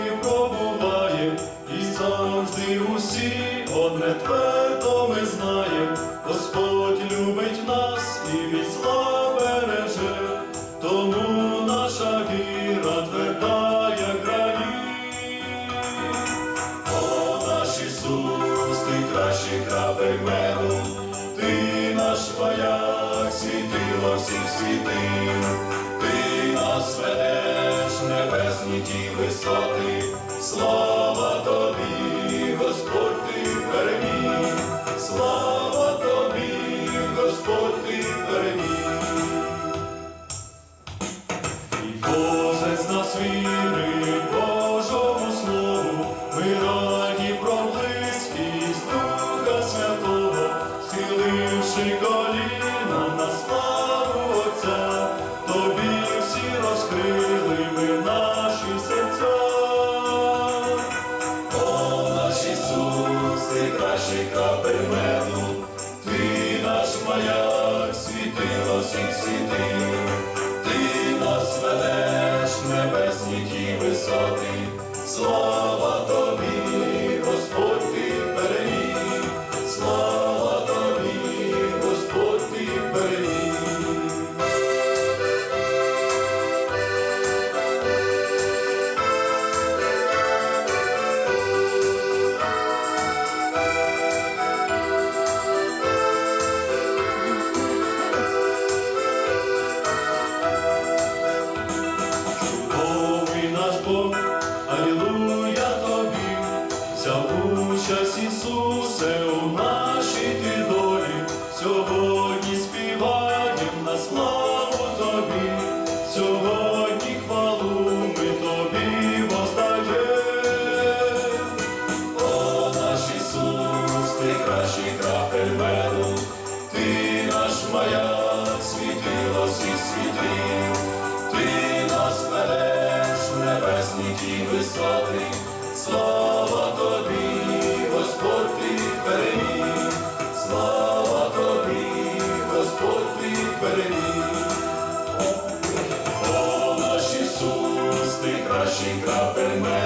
ми і завжди усі одне твердо ми знаєм, Господь любить нас і від зла береже, тому наша віра тверда, як раї. Наш Ісус, ти кращий крапель ти наш паяк, світило всіх світив, ти нас ведеш небесні ті висоти, слава тобі, Господь ти переміг, слава тобі, Господь ти переміг. І кожен з нас вірить Божому Слову, ми раді про близькість Духа Святого, схиливши коліна ти перемену, ти наш маяк, світило всіх світил, ти кращий